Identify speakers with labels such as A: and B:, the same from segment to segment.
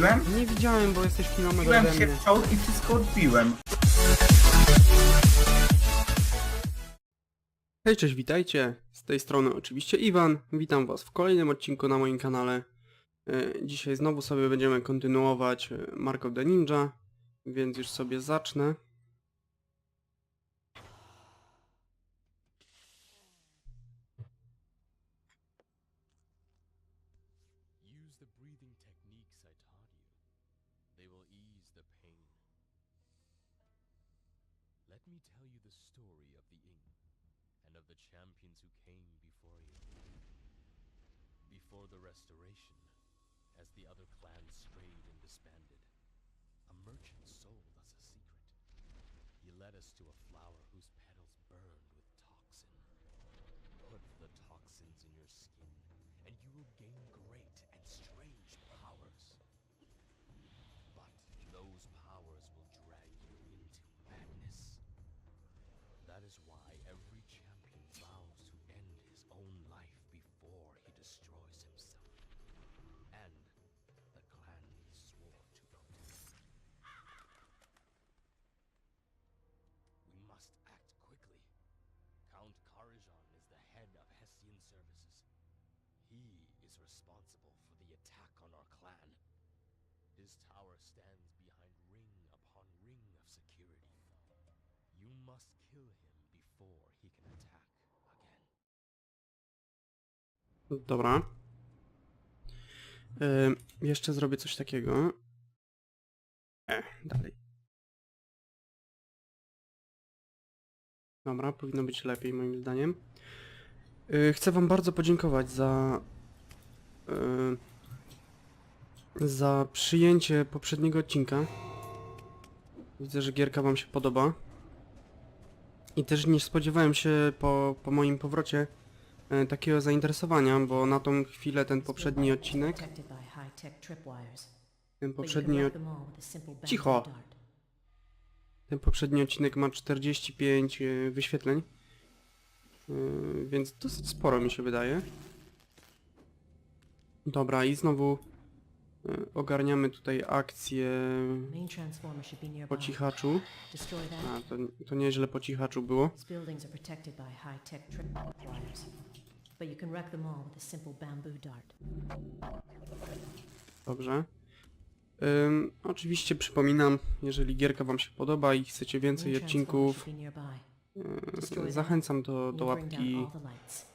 A: odbiłem?
B: Nie widziałem, bo jesteś kilometr
A: Odbiłem
B: ode
A: się
B: mnie.
A: w czołg i wszystko odbiłem.
B: Hej, cześć, witajcie. Z tej strony oczywiście Iwan. Witam was w kolejnym odcinku na moim kanale. E, Dzisiaj znowu sobie będziemy kontynuować e, Mark of the Ninja, więc już sobie zacznę.
C: Champions who came before you. Before the restoration, as the other clans strayed and disbanded, a merchant sold us a secret. He led us to a flower whose petals burned with toxin. Put the toxins in your skin, and you will gain great and strange is responsible for the attack on our clan. His tower stands behind ring upon ring of security. You must kill him before he can attack again.
B: Dobra. Jeszcze zrobię coś takiego. E, dalej. Dobra, powinno być lepiej moim zdaniem. E, chcę wam bardzo podziękować za za przyjęcie poprzedniego odcinka. Widzę, że gierka wam się podoba. I też nie spodziewałem się po, po moim powrocie e, takiego zainteresowania, bo na tą chwilę ten poprzedni odcinek, ten poprzedni,
D: bamboo
B: Cicho. ten poprzedni odcinek ma 45 e, wyświetleń, więc dosyć sporo mi się wydaje. Dobra, i znowu e, ogarniamy tutaj akcję
D: Main transformer should be nearby.
B: po cichaczu.
D: Destroy that.
B: A, to, to nieźle po cichaczu było.
D: These buildings are protected by high-tech tripwires. But you can wreck them all with a simple bamboo dart.
B: Dobrze. Ym, oczywiście przypominam, jeżeli gierka wam się podoba i chcecie więcej
D: transformer
B: odcinków,
D: should be nearby.
B: yy, zachęcam do, do
D: you'll bring down
B: łapki.
D: all the lights.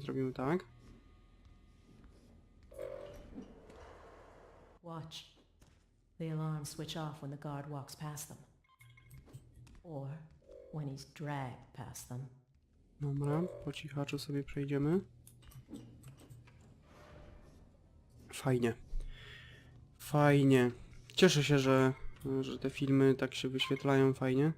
B: Zrobimy tak.
D: Watch. The alarms switch off when the guard walks past them. Or when he's dragged past them.
B: Dobra, po cichaczu sobie przejdziemy. Fajnie. Fajnie. Cieszę się, że, że te filmy tak się wyświetlają fajnie.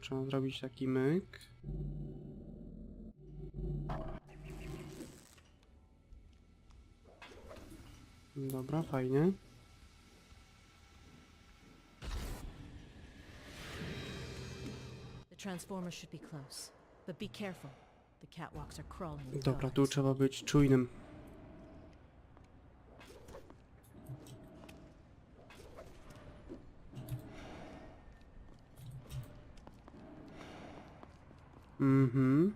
B: Trzeba zrobić taki myk. Dobra, fajnie. Dobra, tu trzeba być czujnym. Mhm.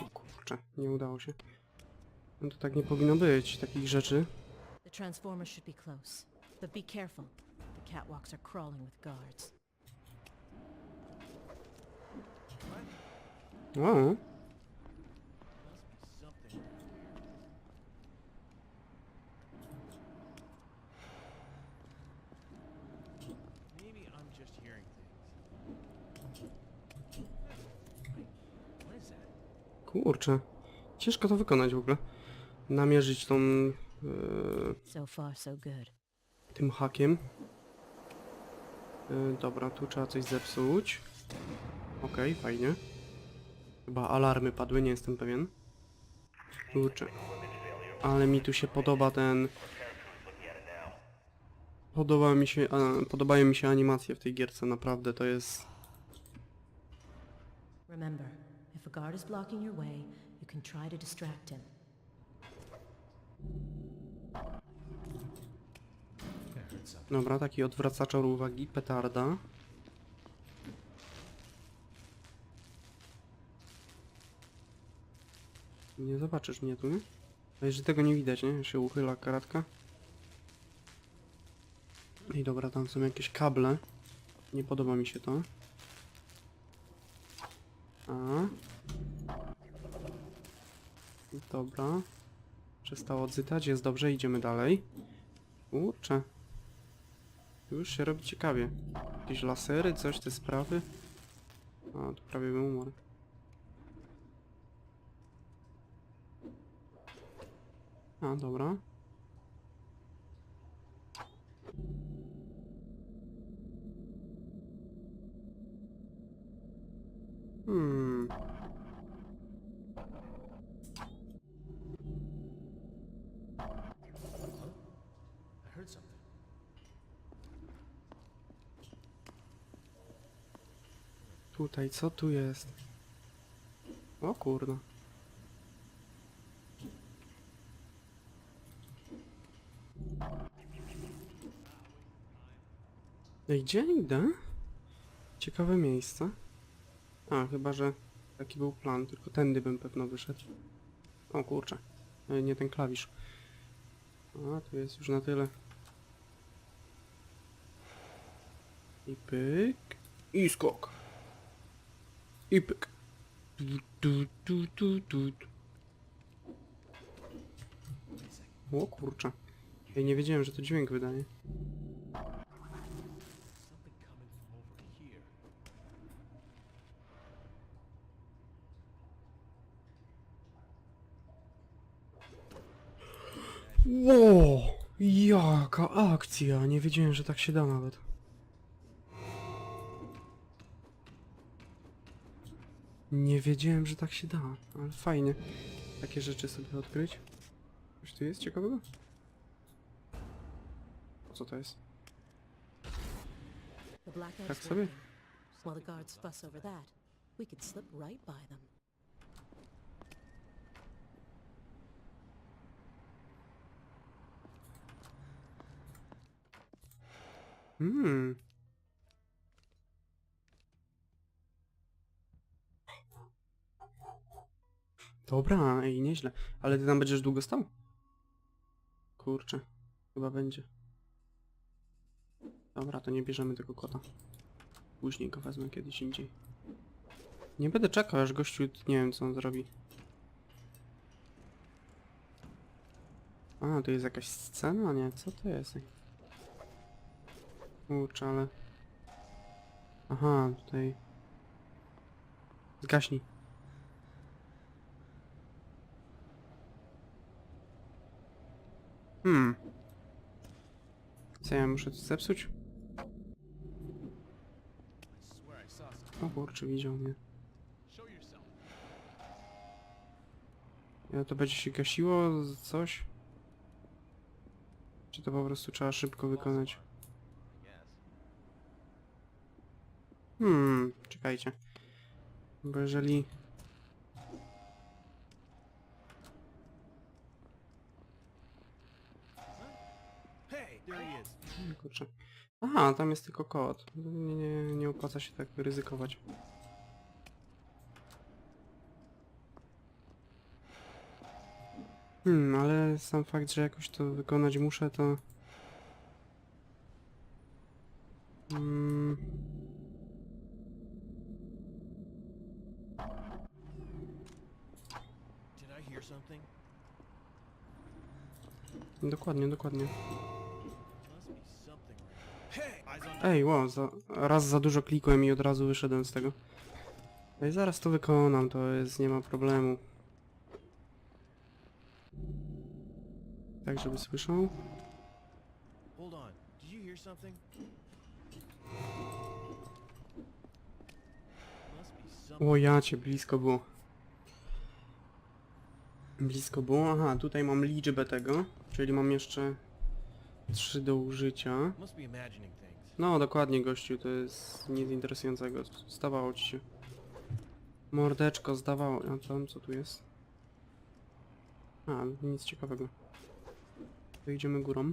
B: O kurczę, nie udało się. No to tak nie powinno być, takich rzeczy.
D: The transformers should be close. But be careful. The catwalks are crawling with guards.
B: O,
C: Maybe I'm just hearing things. What is that?
B: Kurczę. Ciężko to wykonać w ogóle. Namierzyć tą... e,
D: So far, so
B: tym hakiem. E, dobra, tu trzeba coś zepsuć. Okej, fajnie. Chyba alarmy padły, nie jestem pewien. Kurczę. Ale mi tu się podoba ten Podoba mi się, a, podobają mi się animacje w tej gierce, naprawdę to jest...
D: Remember, a guard is blocking your way, you can try to distract him.
B: Dobra, taki odwracacz uwagi, petarda. Nie zobaczysz mnie tu, nie? A że tego nie widać, nie? Się uchyla karatka. I dobra, tam są jakieś kable. Nie podoba mi się to. A. Dobra. Przestało odzytać, jest dobrze, idziemy dalej. Kurczę. Już się robi ciekawie. Jakieś lasery, coś, te sprawy. A, tu prawie bym umarł. A, dobra. Hmm.
C: I heard something.
B: Tutaj, co tu jest? O kurna. Ej, gdzie idę? Ciekawe miejsce. A, chyba, że taki był plan, tylko tędy bym pewno wyszedł. O kurczę, nie ten klawisz. A, tu jest już na tyle. I pyk. I skok. I pyk. Tu, tu. O kurczę. Ja nie wiedziałem, że to dźwięk wydaje. Ło! Jaka akcja! Nie wiedziałem, że tak się da nawet. Nie wiedziałem, że tak się da, ale fajnie. Takie rzeczy sobie odkryć. Coś tu jest ciekawego? Co to jest?
D: The
B: Tak sobie?
D: working. While the guards fuss over that, we could slip right by them.
B: Hmm. Dobra, ej, nieźle. Ale ty tam będziesz długo stał? Kurczę, chyba będzie. Dobra, to nie bierzemy tego kota. Później go wezmę kiedyś indziej. Nie będę czekał, aż gościu, nie wiem co on zrobi. A, tu jest jakaś scena, nie? Co to jest? Kurczę, ale... Aha, tutaj... Zgaśnij. Hmm. Co ja muszę to zepsuć? O kurczę, widział mnie. Ja to będzie się gasiło, coś? Czy to po prostu trzeba szybko wykonać? Hmm, czekajcie. Bo jeżeli...
C: Hey, there he is.
B: Kurczę. Aha, tam jest tylko kod. Nie, nie, nie opłaca się tak ryzykować. Hmm, ale sam fakt, że jakoś to wykonać muszę, to... Hmm, dokładnie, dokładnie. Ej, wow, za, raz za dużo klikłem i od razu wyszedłem z tego. Ej, zaraz to wykonam, to jest, nie ma problemu. Tak, żeby słyszał.
C: Hold on. Did you hear something?
B: O ja cię, blisko było. Blisko było, aha, tutaj mam liczbę tego, czyli mam jeszcze 3 do użycia.
C: Must be imagining things.
B: No, dokładnie, gościu, to jest nic interesującego. Zdawało ci się. Mordeczko, zdawało... A tam, co tu jest? A, nic ciekawego. To idziemy górą.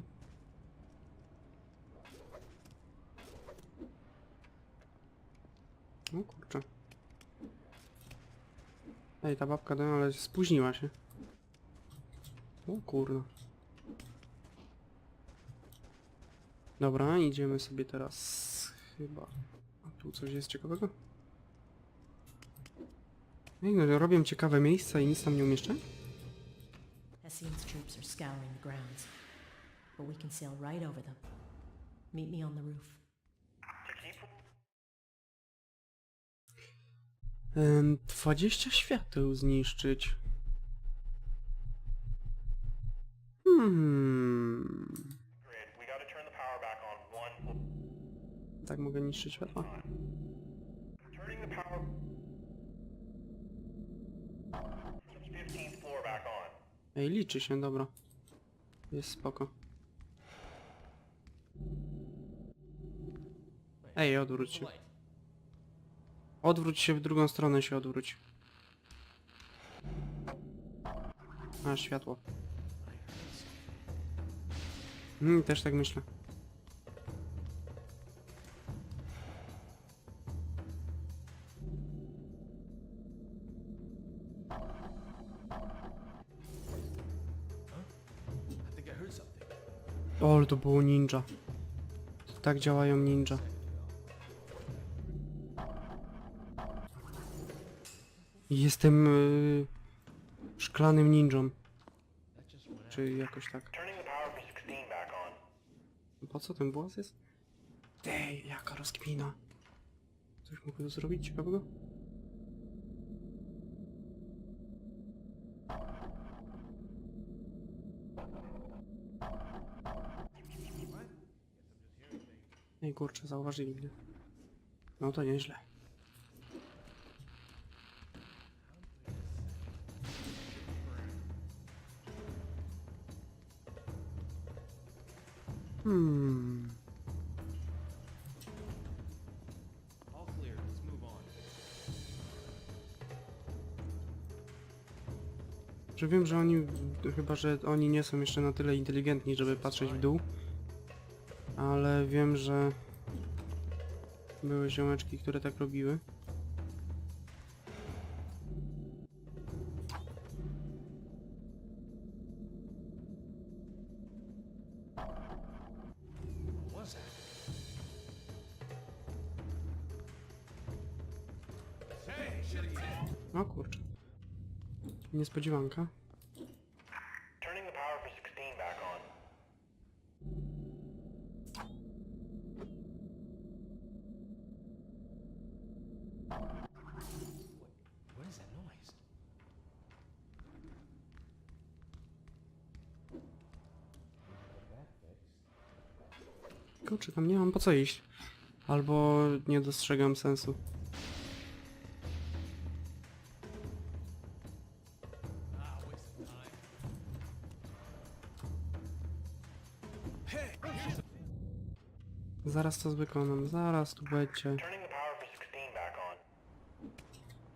B: O kurczę. Ej, ta babka, no, ale spóźniła się. O kurna. Dobra, idziemy sobie teraz chyba. A tu coś jest ciekawego? Ej, no robią ciekawe miejsca i nic tam nie umieszczę?
D: Hessian's troops are scouring the grounds, but we can sail right over them. Meet me on the roof.
B: Em, 20 świateł zniszczyć. Hmm.
A: Grid, we gotta turn the power back on one.
B: Tak mogę niszczyć światła?
A: Turning the power. 15th floor back on.
B: Ej, liczy się, dobra. Jest spoko. Ej, odwróć się. Odwróć się w drugą stronę się odwróć. A, światło. Mm, też tak myślę. O, to było ninja. Tak działają ninja. Jestem y, szklanym ninją. Czy jakoś tak.
A: Turning the power for 16 back on.
B: Po co ten głos jest? Ej, jaka rozkmina. Coś mogę zrobić ciekawego? Kurczę, zauważyli mnie. No to nieźle. Hmm. Wiem, że oni, chyba że oni nie są jeszcze na tyle inteligentni, żeby patrzeć w dół. Ale wiem, że były ziomeczki, które tak robiły. O kurczę. Niespodziewanka.
A: Turning the power for 16 back on.
C: What is that noise?
B: Kurczę, tam nie mam po co iść. Albo nie dostrzegam sensu. Zaraz to wykonam, zaraz tu będzie.
A: Turning the power for 16 back on.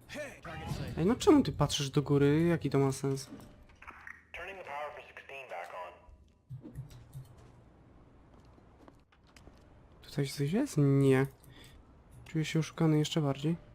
C: Hey, target sight.
B: Ej, no czemu ty patrzysz do góry? Jaki to ma sens?
A: Turning the power for 16 back on.
B: Tutaj coś jest? Nie. Czuję się oszukany jeszcze bardziej.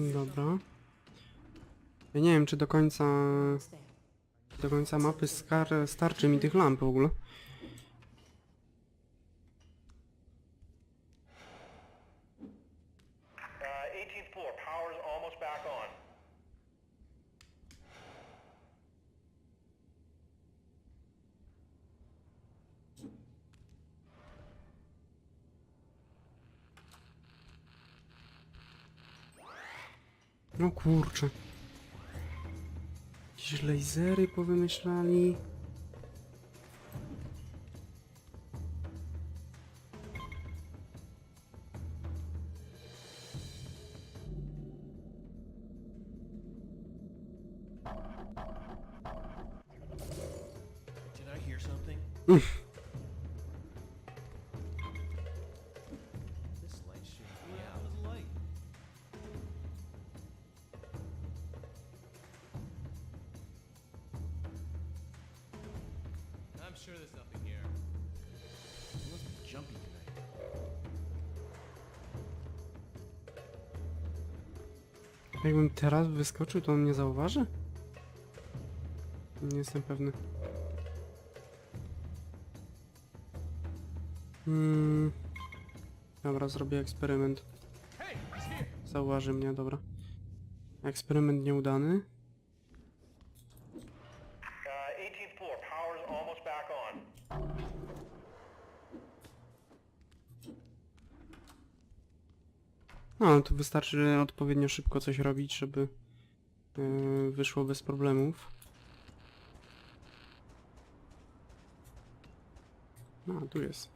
B: Dobra. Ja nie wiem, czy do końca... Do końca mapy skar starczy mi tych lamp w ogóle.
A: Uh, 18th power's almost back on.
B: No kurczę. Jakieś lasery powymyślali.
C: Jumpy tonight.
B: Jakbym teraz wyskoczył, to on mnie zauważy? Nie jestem pewny. Hmm. Dobra, zrobię eksperyment. Zauważy mnie, dobra. Eksperyment nieudany.
A: Uh, 18th floor, power's almost back on.
B: No, to wystarczy odpowiednio szybko coś robić, żeby yy, wyszło bez problemów. No, tu jest.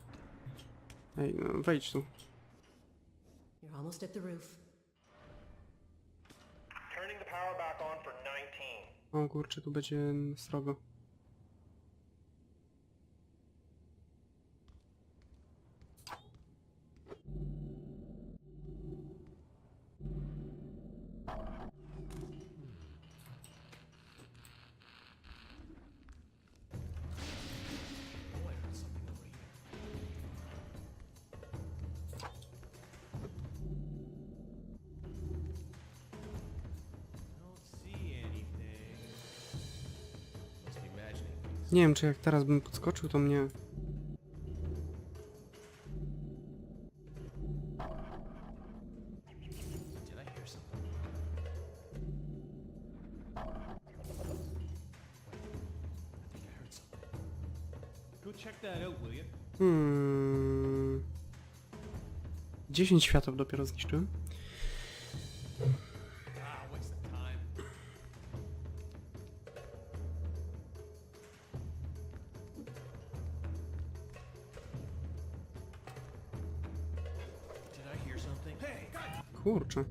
B: Ej, no, wejdź tu.
D: You're almost at the roof.
A: Turning the power back on for 19.
B: O kurczę, tu będzie srogo. Nie wiem, czy jak teraz bym podskoczył, to mnie... Hmm... 10 światów dopiero zniszczyłem. Kurczę.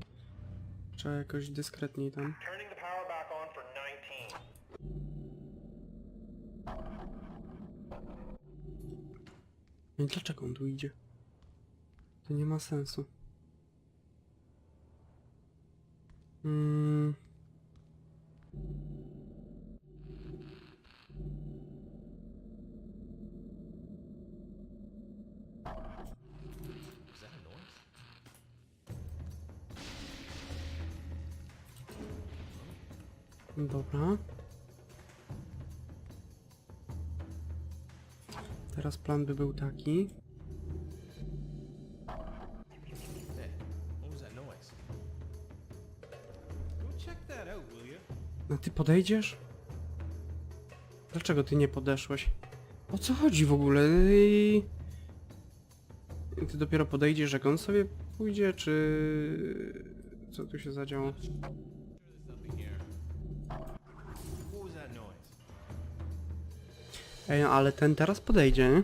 B: Trzeba jakoś dyskretniej tam.
A: Turning the power back on for 19.
B: I dlaczego on tu idzie? To nie ma sensu. Mm, plan by był taki. No ty podejdziesz? Dlaczego ty nie podeszłeś? O co chodzi w ogóle? Ty dopiero podejdziesz, jak on sobie pójdzie, czy... Co tu się zadziało? Ej, ale ten teraz podejdzie, nie?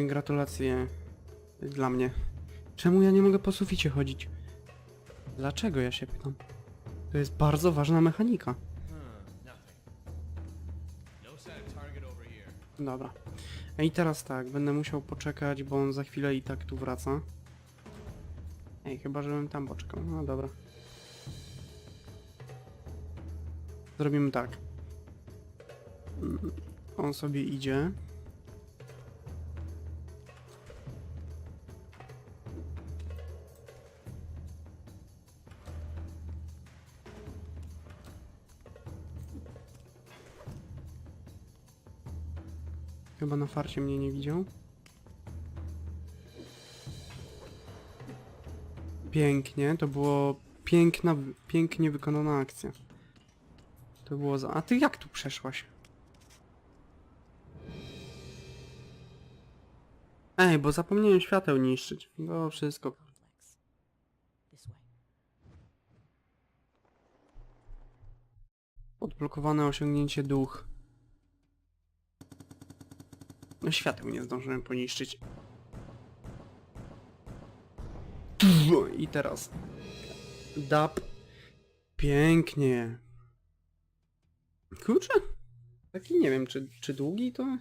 B: Yy, gratulacje dla mnie. Czemu ja nie mogę po suficie chodzić? Dlaczego ja się pytam? To jest bardzo ważna mechanika.
C: No.
B: Dobra. I teraz tak, będę musiał poczekać, bo on za chwilę i tak tu wraca. Ej, chyba żebym tam poczekał. No dobra. Zrobimy tak. On sobie idzie. Chyba na farcie mnie nie widział. Pięknie, to było piękna, pięknie wykonana akcja. To było za... A ty jak tu przeszłaś? Ej, bo zapomniałem świateł niszczyć. No wszystko. Odblokowane osiągnięcie duch. No świateł nie zdążyłem poniszczyć. I teraz. Dap. Pięknie. Kurczę. Taki nie wiem, czy, czy długi to...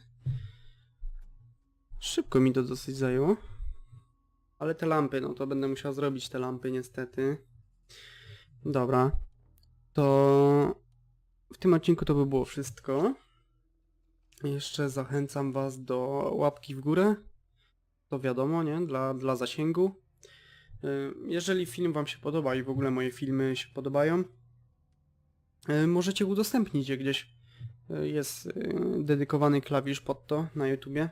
B: Szybko mi to dosyć zajęło. Ale te lampy, no to będę musiał zrobić te lampy niestety. Dobra. To w tym odcinku to by było wszystko. Jeszcze zachęcam Was do łapki w górę. To wiadomo, nie? Dla, dla zasięgu. Y, Jeżeli film Wam się podoba i w ogóle moje filmy się podobają, y, możecie udostępnić je gdzieś. Y, Jest dedykowany klawisz pod to na YouTubie.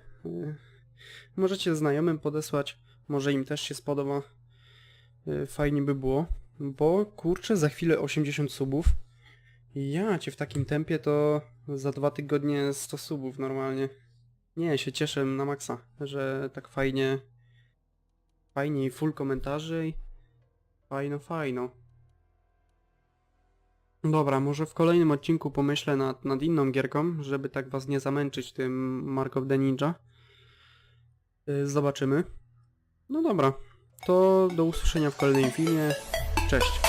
B: Możecie znajomym podesłać, może im też się spodoba. Y, Fajnie by było, bo kurczę, za chwilę 80 subów. Ja cię w takim tempie to za dwa tygodnie 100 subów normalnie. Nie, się cieszę na maksa, że tak fajnie, fajnie i full komentarzy fajno, fajno. Dobra, może w kolejnym odcinku pomyślę nad, nad inną gierką, żeby tak was nie zamęczyć tym Mark of the Ninja. Y, Zobaczymy. No dobra, to do usłyszenia w kolejnym filmie. Cześć.